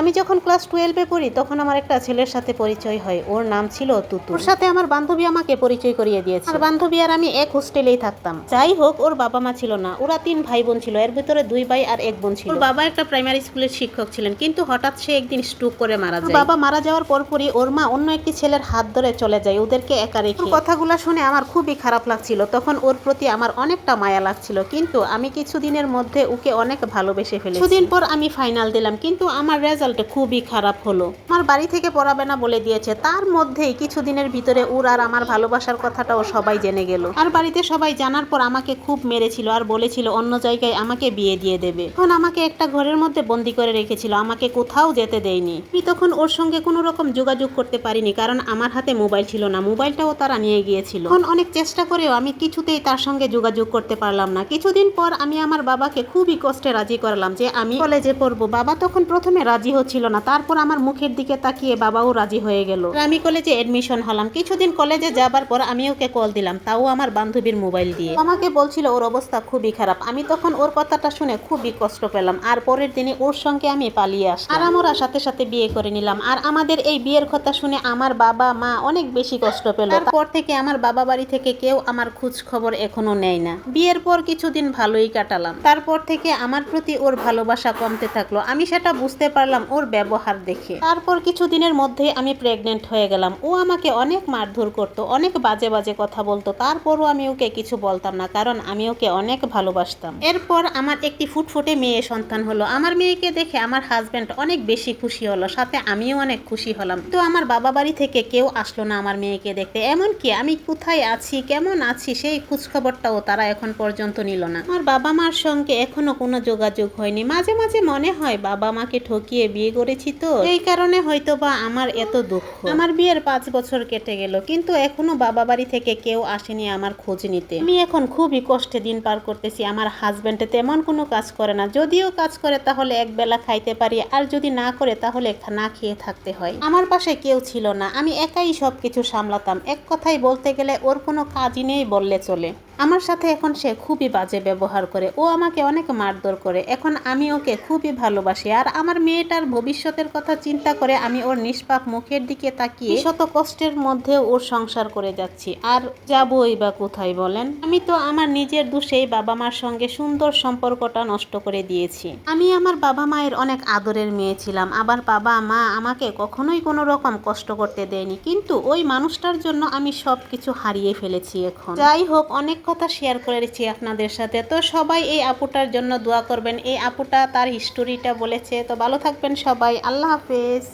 আমি যখন ক্লাস টুয়েলভে পড়ি তখন আমার একটা ছেলের সাথে পরিচয় হয়। ওর নাম ছিল তুতু ওর সাথে আমার বান্ধবী আমাকে পরিচয় করিয়ে দিয়েছে। আর বান্ধবী আর আমি এক হোস্টেলেই থাকতাম। যাই হোক ওর বাবা মা ছিল না। ওরা তিন ভাই বোন ছিল। এর ভিতরে দুই ভাই আর এক বোন ছিল। ওর বাবা একটা প্রাইমারি স্কুলের শিক্ষক ছিলেন কিন্তু হঠাৎ সে একদিন স্ট্রোক করে মারা যায়। বাবা মারা যাওয়ার পরপরই ওর মা অন্য একটি ছেলের হাত ধরে চলে যায়। ওদেরকে একা রেখে। কথাগুলো শুনে আমার খুবই খারাপ লাগছিল। তখন ওর প্রতি আমার অনেকটা মায়া লাগছিল। কিন্তু আমি কিছুদিনের মধ্যে ওকে অনেক ভালোবেসে ফেলেছি। কিছুদিন পর আমি ফাইনাল দিলাম। কিন্তু আমার রেজাল্ট খুবই খারাপ হলো। আমার বাড়ি থেকে পড়াবে না বলে দিয়েছে। তার মধ্যেই কিছুদিনের ভিতরে ওর আর আমার ভালোবাসার কথাটাও সবাই জেনে গেল। আর বাড়িতে সবাই জানার পর আমাকে খুব মেরেছিল আর বলেছিল অন্য জায়গায় আমাকে বিয়ে দিয়ে দেবে। তখন আমাকে একটা ঘরের মধ্যে বন্দি করে রেখেছিল। আমাকে কোথাও যেতে দেয়নি। আমি তখন ওর সঙ্গে কোনো রকম যোগাযোগ করতে পারিনি কারণ আমার হাতে মোবাইল ছিল না। মোবাইলটাও তারা নিয়ে গিয়েছিল। তখন অনেক চেষ্টা করেও আমি কিছুতেই তার সঙ্গে যোগাযোগ করতে পারলাম না। কিছুদিন পর আমি আমার বাবাকে খুবই কষ্টে রাজি করলাম যে আমি কলেজে পড়ব। বাবা তখন প্রথমে রাজি হচ্ছিল না। তারপর আমার মুখের দিকে তাকিয়ে বাবাও রাজি হয়ে গেল। আমি কলেজে এডমিশন হলাম। কিছুদিন কলেজে যাবার পর আমি ওকে কল দিলাম। তাও আমার বান্ধবীর মোবাইল দিয়ে। আমাকে বলছিল, ওর অবস্থা খুবই খারাপ। আমি তখন ওর কথাটা শুনে খুবই কষ্ট পেলাম। আর পরের দিনে ওর সঙ্গে আমি পালিয়ে আসলাম। আর আমরা সাথে সাথে বিয়ে করে নিলাম। আর আমাদের এই বিয়ের কথা শুনে আমার বাবা, মা অনেক বেশি কষ্ট পেল। তারপর থেকে আমার বাবা বাড়ি থেকে কেউ আমার খোঁজ খবর এখনও নেয় না। বিয়ের পর কিছুদিন ভালোই কাটালাম। তারপর থেকে আমার প্রতি ওর ভালোবাসা কমতে থাকল। আমি সেটা বুঝতে পারলাম ওর ব্যবহার দেখে। তারপর কিছুদিনের মধ্যে আমি প্রেগনেন্ট হয়ে গেলাম। ও আমাকে অনেক মারধর করতো, অনেক বাজে বাজে কথা বলতো। তারপরও আমি ওকে কিছু বলতাম না, কারণ আমি ওকে অনেক ভালোবাসতাম। এরপর আমার একটি ফুটফুটে মেয়ে সন্তান হলো। আমার মেয়েকে দেখে আমার হাজব্যান্ড অনেক বেশি খুশি হলো, সাথে আমিও অনেক খুশি হলাম। তো আমার বাবা বাড়ি থেকে কেউ আসলো না আমার মেয়েকে দেখতে। এমনকি আমি কোথায় আছি, কেমন আছি, সেই খোঁজখবরটাও তারা এখন পর্যন্ত নিল না। আমার বাবা মার সঙ্গে এখনও কোনো যোগাযোগ হয়নি। মাঝে মাঝে মনে হয় বাবা মাকে ঠকিয়ে বিয়ে করেছি তো। এই কারণে হয়তো বা আমার এত দুঃখ। আমার বিয়ের পাঁচ বছর কেটে গেল কিন্তু এখনও বাবা বাড়ি থেকে কেউ আসেনি আমার খোঁজ নিতে। আমি এখন খুবই কষ্টে দিন পার করতেছি আমার হাজবেন্ড তেমন কোনো কাজ করে না। যদিও কাজ করে তাহলে এক বেলা খাইতে পারি আর যদি না করে তাহলে না খেয়ে থাকতে হয়। আমার পাশে কেউ ছিল না আমি একাই সব কিছু সামলাতাম। এক কথাই বলতে গেলে ওর কোনো কাজই নেই বললে চলে। আমার সাথে এখন সে খুবই বাজে ব্যবহার করে। ও আমাকে অনেক মারধর করে। এখন আমি ওকে খুবই ভালোবাসি। আর আমার মেয়েটার ভবিষ্যতের কথা চিন্তা করে আমি ওর নিষ্পাপ মুখের দিকে তাকিয়ে শত কষ্টের মধ্যে ওর সংসার করে যাচ্ছি। আর যাবই বা কোথায় বলেন? আমি তো আমার নিজের দোষেই বাবা মার সঙ্গে সুন্দর সম্পর্কটা নষ্ট করে দিয়েছি। আমি আমার বাবা মায়ের অনেক আদরের মেয়ে ছিলাম। আবার বাবা মা আমাকে কখনোই কোনো রকম কষ্ট করতে দেয়নি। কিন্তু ওই মানুষটার জন্য আমি সব কিছু হারিয়ে ফেলেছি এখন। যাই হোক অনেক কথা শেয়ার করেছি আপনাদের সাথে। তো সবাই এই আপুটার জন্য দোয়া করবেন। এই আপুটা তার হিস্টোরিটা বলেছে। তো ভালো থাকবেন সবাই। আল্লাহ হাফেজ।